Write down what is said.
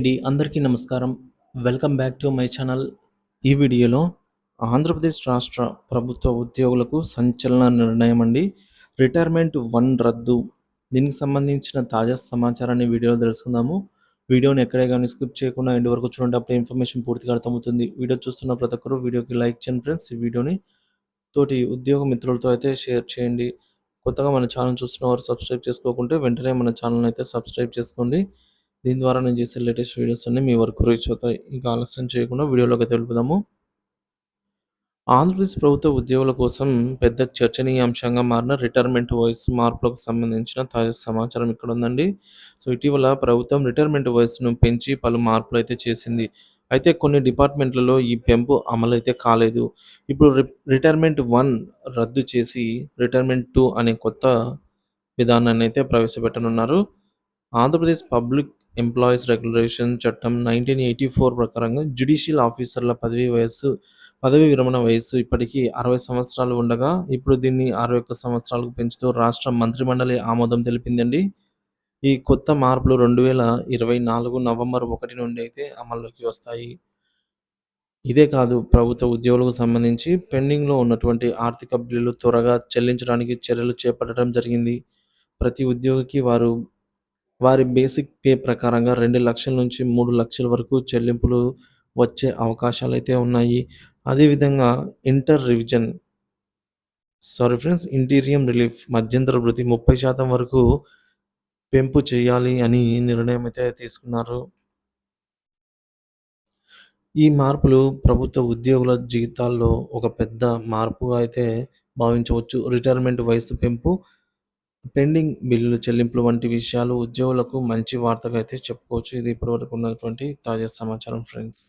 అండి అందరికీ నమస్కారం. Welcome back to my channel. ఈ వీడియోలో ఆంధ్రప్రదేశ్ రాష్ట్ర ప్రభుత్వ ఉద్యోగులకు సంచలన నిర్ణయం అండి. రిటైర్మెంట్ వన్ రద్దు. దీనికి సంబంధించిన తాజా సమాచారాన్ని వీడియోలో తెలుసుకుందాము. వీడియోని ఎక్కడే కానీ స్కిప్ చేయకుండా ఎండ్ వరకు చూడండి. అప్పుడు ఇన్ఫర్మేషన్ పూర్తిగా అర్థమవుతుంది. వీడియో చూస్తున్న ప్రతి ఒక్కరు వీడియోకి లైక్ చేయండి ఫ్రెండ్స్. ఈ వీడియోని తోటి ఉద్యోగ మిత్రులతో అయితే షేర్ చేయండి. కొత్తగా మన ఛానల్ చూస్తున్న వారు సబ్స్క్రైబ్ చేసుకోకుంటే వెంటనే మన ఛానల్ అయితే సబ్స్క్రైబ్ చేసుకోండి. దీని ద్వారా నేను చేసే లేటెస్ట్ వీడియోస్ అన్నీ మీ వరకు రీచ్ అవుతాయి. ఇక ఆలస్యం చేయకుండా వీడియోలోకి తెలుపుదాము ఆంధ్రప్రదేశ్ ప్రభుత్వ ఉద్యోగుల కోసం పెద్ద చర్చనీయాంశంగా మారిన రిటైర్మెంట్ వయసు మార్పులకు సంబంధించిన తాజా సమాచారం ఇక్కడ ఉందండి. సో ఇటీవల ప్రభుత్వం రిటైర్మెంట్ వయసును పెంచి పలు మార్పులు అయితే చేసింది. అయితే కొన్ని డిపార్ట్మెంట్లలో ఈ పెంపు అమలు అయితే కాలేదు. ఇప్పుడు రిటైర్మెంట్ వన్ రద్దు చేసి రిటైర్మెంట్ టూ అనే కొత్త విధానాన్ని అయితే ప్రవేశపెట్టనున్నారు. ఆంధ్రప్రదేశ్ పబ్లిక్ ఎంప్లాయీస్ రెగ్యులేషన్ చట్టం నైన్టీన్ ఎయిటీ ఫోర్ ప్రకారంగా జ్యుడిషియల్ ఆఫీసర్ల పదవి వయస్సు పదవి విరమణ వయస్సు ఇప్పటికీ అరవై సంవత్సరాలు ఉండగా ఇప్పుడు దీన్ని అరవై ఒక్క సంవత్సరాలకు పెంచుతూ రాష్ట్ర మంత్రిమండలి ఆమోదం తెలిపిందండి. ఈ కొత్త మార్పులు రెండు వేల ఇరవై నాలుగు నవంబర్ ఒకటి నుండి అయితే అమల్లోకి వస్తాయి. ఇదే కాదు ప్రభుత్వ ఉద్యోగులకు సంబంధించి పెండింగ్లో ఉన్నటువంటి ఆర్థిక బిల్లులు త్వరగా చెల్లించడానికి చర్యలు చేపట్టడం జరిగింది. ప్రతి ఉద్యోగికి వారు వారి బేసిక్ పే ప్రకారంగా రెండు లక్షల నుంచి మూడు లక్షల వరకు చెల్లింపులు వచ్చే అవకాశాలు అయితే ఉన్నాయి. అదేవిధంగా inter revision sorry friends interim relief మధ్యంతర వృత్తి ముప్పై శాతం వరకు పెంపు చేయాలి అని నిర్ణయం అయితే తీసుకున్నారు. ఈ మార్పులు ప్రభుత్వ ఉద్యోగుల జీవితాల్లో ఒక పెద్ద మార్పు అయితే భావించవచ్చు. రిటైర్మెంట్ వయసు పెంపు పెండింగ్ బిల్లులు చెల్లింపులు వంటి విషయాలు ఉద్యోగులకు మంచి వార్తగా అయితే చెప్పుకోవచ్చు. ఇది ఇప్పటివరకు ఉన్నటువంటి తాజా సమాచారం ఫ్రెండ్స్.